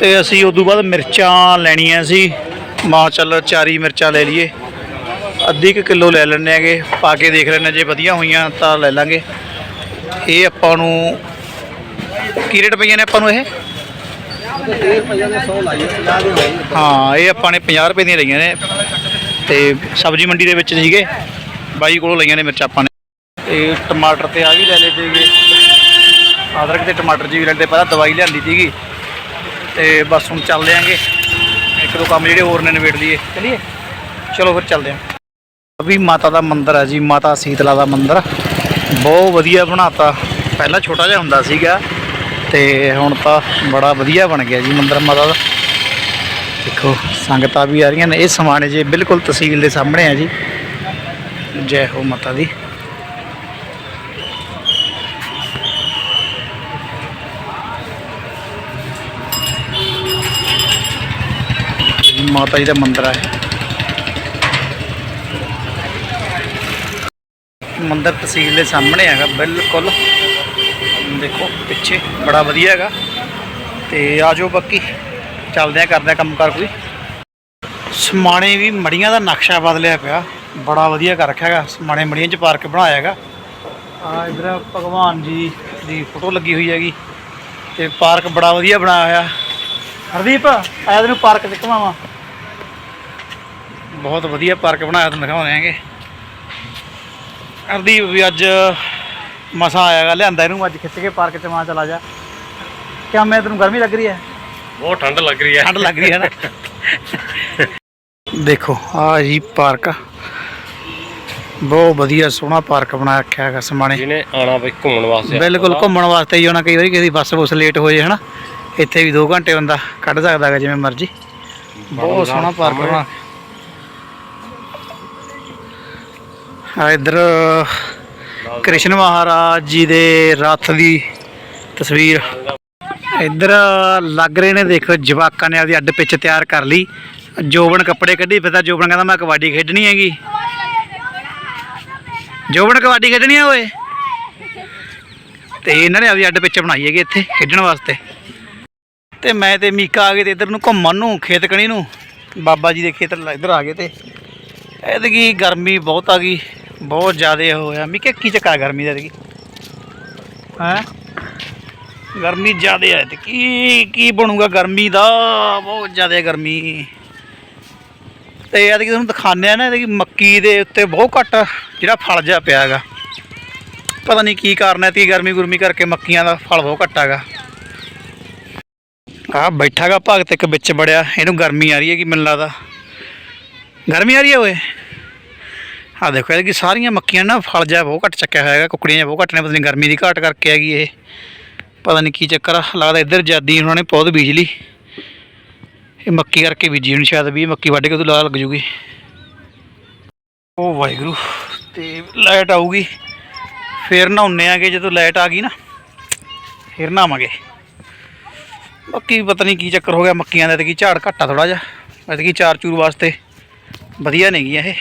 ਤੇ ਅਸੀਂ ਉਦੋਂ ਬਾਅਦ ਮਿਰਚਾਂ ਲੈਣੀਆਂ ਸੀ। ਮਾਂ ਚੱਲ ਚਾਰੀ ਮਿਰਚਾਂ ਲੈ ਲਈਏ। ਅੱਧੀ ਕੁ ਕਿਲੋ ਲੈ ਲੈਣੇ ਹੈਗੇ। ਪਾ ਕੇ ਦੇਖ ਲੈਣੇ ਜੇ ਵਧੀਆ ਹੋਈਆਂ ਤਾਂ ਲੈ ਲਾਂਗੇ। ਇਹ ਆਪਾਂ ਨੂੰ ਕੀ ਰੇਟ ਪਈਆਂ ਨੇ ਆਪਾਂ ਨੂੰ ਇਹ? ਹਾਂ, ਇਹ ਆਪਾਂ ਨੇ 50 ਰੁਪਏ ਦੀਆਂ ਲਈਆਂ ਨੇ। ਤੇ ਸਬਜ਼ੀ ਮੰਡੀ ਦੇ ਵਿੱਚ ਸੀਗੇ। ਬਾਈ ਕੋਲੋਂ ਲਈਆਂ ਨੇ ਮਿਰਚ ਆਪਾਂ ਨੇ। ਤੇ ਟਮਾਟਰ ਤੇ ਆ ਵੀ ਲੈ ਲਏ ਸੀਗੇ। ਅਦਰਕ ਤੇ ਟਮਾਟਰ ਜੀ ਵੀ ਲੈਂਦੇ। ਪਹਿਲਾਂ ਦਵਾਈ ਲਿਆਂਦੀ ਸੀਗੀ। ਤੇ ਬਸ ਹੁਣ ਚੱਲਦੇ ਆਂਗੇ। ਇੱਕ ਦੋ ਕੰਮ ਜਿਹੜੇ ਹੋਰ ਨੇ ਨਿਬੇੜ ਲਈਏ। ਚਲਿਏ? ਚਲੋ ਫਿਰ ਚੱਲਦੇ ਆਂ। ਅਭੀ ਮਾਤਾ ਦਾ ਮੰਦਿਰ ਹੈ ਜੀ, ਮਾਤਾ ਸੀਤਲਾ ਦਾ ਮੰਦਿਰ। ਬਹੁਤ ਵਧੀਆ ਬਣਾਤਾ। ਪਹਿਲਾਂ ਛੋਟਾ ਜਿਹਾ ਹੁੰਦਾ ਸੀਗਾ ਤੇ ਹੁਣ ਤਾਂ ਬੜਾ ਵਧੀਆ ਬਣ ਗਿਆ ਜੀ ਮੰਦਿਰ ਮਾਤਾ ਦਾ। ਦੇਖੋ, ਸੰਗਤਾਂ ਵੀ ਆ ਰਹੀਆਂ ਨੇ। ਇਹ ਸਮਾਣੇ ਜੇ ਬਿਲਕੁਲ ਤਹਿਸੀਲ ਦੇ ਸਾਹਮਣੇ ਆ ਜੀ। ਜੈ ਹੋ ਮਾਤਾ ਦੀ। ਮਾਤਾ ਜੀ ਦਾ ਮੰਦਿਰ ਹੈ ਮੰਦਿਰ ਤਹਿਸੀਲ ਦੇ ਸਾਹਮਣੇ ਹੈਗਾ, ਬਿਲਕੁਲ। ਦੇਖੋ, ਪਿੱਛੇ ਬੜਾ ਵਧੀਆ ਹੈਗਾ। ਤੇ ਆਜੋ ਬਾਕੀ, ਚੱਲਦੇ ਆ, ਕਰਦੇ ਆ ਕੰਮਕਾਰ ਕੋਈ। ਸਮਾਣੇ ਵੀ ਮੜੀਆਂ ਦਾ ਨਕਸ਼ਾ ਬਦਲਿਆ ਪਿਆ। ਬੜਾ ਵਧੀਆ ਕਰ ਰੱਖਿਆ ਹੈਗਾ। ਸਮਾਣੇ ਮੜੀਆਂ ਚ ਪਾਰਕ ਬਣਾਇਆ ਹੈਗਾ। ਆ ਇਧਰ ਭਗਵਾਨ ਜੀ ਦੀ ਫੋਟੋ ਲੱਗੀ ਹੋਈ ਹੈਗੀ। ਤੇ ਪਾਰਕ ਬੜਾ ਵਧੀਆ ਬਣਾਇਆ ਹੋਇਆ। ਹਰਦੀਪ, ਆਇਆ ਤੈਨੂੰ ਪਾਰਕ ਚ ਘੁਮਾਵਾਂ ਬਹੁਤ ਵਧੀਆ ਪਾਰਕ ਬਣਾਇਆ ਤੁਹਾਨੂੰ ਦਿਖਾਉਂਦੇ ਆਂਗੇ ਹਰਦੀਪ ਵੀ ਅੱਜ ਮਸਾ ਆਇਆਗਾ ਲਿਆਂਦਾ ਇਹਨੂੰ ਅੱਜ ਖਿੱਚ ਕੇ ਪਾਰਕ ਚ ਮਾਂ ਚਲਾ ਜਾ। ਕਿਆ ਮੈਂ ਤੈਨੂੰ ਗਰਮੀ ਲੱਗ ਰਹੀ ਹੈ? ਬਹੁਤ ਠੰਡ ਲੱਗ ਰਹੀ ਹੈ। ਠੰਡ ਲੱਗ ਰਹੀ ਹੈ ਨਾ। ਦੇਖੋ ਆ ਜੀ ਪਾਰਕ। ਆ। ਬਹੁਤ ਵਧੀਆ ਸੋਹਣਾ ਪਾਰਕ ਬਣਾ ਰੱਖਿਆ ਹੈਗਾ ਸਮਾਣੇ। ਜਿਹਨੇ ਆਣਾ ਬਈ ਘੁੰਮਣ ਵਾਸਤੇ ਬਿਲਕੁਲ ਘੁੰਮਣ ਵਾਸਤੇ ਹੀ ਹੋਣਾ ਕਈ ਵਾਰੀ ਕਿਸੇ ਬੱਸ ਬੁਸ ਲੇਟ ਹੋ ਜੇ ਹਨਾ। ਇੱਥੇ ਵੀ 2 ਘੰਟੇ ਬੰਦਾ ਕੱਢ ਸਕਦਾ ਹੈਗਾ ਜਿਵੇਂ ਮਰਜ਼ੀ। ਬਹੁਤ ਸੋਹਣਾ ਪਾਰਕ ਬਣਾ ਆ ਇਧਰ ਕ੍ਰਿਸ਼ਨ ਮਹਾਰਾਜ ਜੀ ਦੇ ਰੱਥ ਦੀ ਤਸਵੀਰ। ਇੱਧਰ ਲੱਗ ਰਹੇ ਨੇ ਦੇਖੋ ਜਵਾਕਾਂ ਨੇ ਆਪਦੀ ਅੱਡ ਪਿੱਛ ਤਿਆਰ ਕਰ ਲਈ। ਜੋਬਨ ਕੱਪੜੇ ਕੱਢੀ ਫਿਰਦਾ, ਜੋਬਨ ਕਹਿੰਦਾ ਮੈਂ ਕਬੱਡੀ ਖੇਡਣੀ ਹੈਗੀ। ਜੋਬਨ ਕਬੱਡੀ ਖੇਡਣੀ ਆ ਓਏ? ਤੇ ਇਹਨਾਂ ਨੇ ਆਪਦੀ ਅੱਡ ਪਿੱਛ ਬਣਾਈ ਹੈਗੀ ਇੱਥੇ ਖੇਡਣ ਵਾਸਤੇ। ਤੇ ਮੈਂ ਤੇ ਮੀਕਾ ਆ ਗਏ ਤੇ ਇੱਧਰ ਨੂੰ ਘੁੰਮਣ ਨੂੰ ਖੇਤ ਕਣੀ ਨੂੰ। ਬਾਬਾ ਜੀ ਦੇ ਖੇਤ ਲ- ਇੱਧਰ ਆ ਗਏ ਤੇ। ਐਤਕੀ ਗਰਮੀ ਬਹੁਤ ਆ ਗਈ। ਬਹੁਤ ਜ਼ਿਆਦਾ ਹੋਇਆ। ਮੀਕੇ ਕੀ ਚੱਕਰ ਗਰਮੀ ਦਾ ਐਤਕੀ ਹੈ? ਗਰਮੀ ਜ਼ਿਆਦਾ ਹੈ ਤੇ ਕੀ ਕੀ ਬਣੂਗਾ ਗਰਮੀ ਦਾ? ਬਹੁਤ ਜ਼ਿਆਦਾ ਗਰਮੀ। ਤੇ ਇਹ ਤੁਹਾਨੂੰ ਦਿਖਾਉਂਦੇ ਆ ਨਾ, ਇਹਦੀ ਮੱਕੀ ਦੇ ਉੱਤੇ ਬਹੁਤ ਘੱਟ ਜਿਹੜਾ ਫਲ ਜਿਹਾ ਪਿਆ ਹੈਗਾ। ਪਤਾ ਨਹੀਂ ਕੀ ਕਾਰਨ ਹੈ ਤੀ ਗਰਮੀ ਗੁਰਮੀ ਕਰਕੇ ਮੱਕੀਆਂ ਦਾ ਫਲ ਬਹੁਤ ਘੱਟ ਹੈਗਾ। ਆ ਬੈਠਾਗਾ ਭਗਤ ਇੱਕ ਵਿੱਚ ਬੜਿਆ ਇਹਨੂੰ ਗਰਮੀ ਆ ਰਹੀ ਹੈ ਕਿ ਮੈਨੂੰ ਲੱਗਦਾ। ਗਰਮੀ ਆ ਰਹੀ ਹੈ ਓਏ। ਆ ਦੇਖੋ ਇਹਦੀ ਸਾਰੀਆਂ ਮੱਕੀਆਂ ਨਾ ਫਲ ਜਿਹਾ ਬਹੁਤ ਘੱਟ ਚੱਕਿਆ ਹੋਇਆ ਹੈਗਾ, ਕੁਕੜੀਆਂ ਜਿਹਾ ਬਹੁਤ ਘੱਟ ਨੇ, ਪਤਾ ਨਹੀਂ ਗਰਮੀ ਦੀ ਘਾਟ ਕਰਕੇ ਹੈਗੀ ਇਹ। ਪਤਾ ਨਹੀਂ ਕੀ ਚੱਕਰ ਆ, ਲੱਗਦਾ ਇੱਧਰ ਜਾਦੀ ਉਹਨਾਂ ਨੇ ਪੌਦ ਬੀਜ ਲਈ। ਇਹ ਮੱਕੀ ਕਰਕੇ ਬੀਜੀ ਹੁਣ, ਸ਼ਾਇਦ ਵੀ ਮੱਕੀ ਵੱਢ ਕੇ ਉਦੋਂ ਲਾ ਲੱਗ ਜੂਗੀ। ਉਹ ਵਾਹਿਗੁਰੂ, ਤੇ ਲਾਈਟ ਆਊਗੀ। ਫੇਰ ਨਹਾਉਨੇ ਆਗੇ, ਜਦੋਂ ਲਾਈਟ ਆ ਗਈ ਨਾ, ਫੇਰ ਨਹਾਵਾਂਗੇ। ਬਾਕੀ ਪਤਾ ਨਹੀਂ ਕੀ ਚੱਕਰ ਹੋ ਗਿਆ ਮੱਕੀਆਂ ਦਾ ਤੇ ਕੀ ਝਾੜ ਘੱਟਾ ਥੋੜਾ ਜਿਹਾ ਐਤਕੀ ਚਾਰ ਚੂਰ ਵਾਸਤੇ। ਵਧੀਆ ਨੇਗੀਆਂ ਇਹ।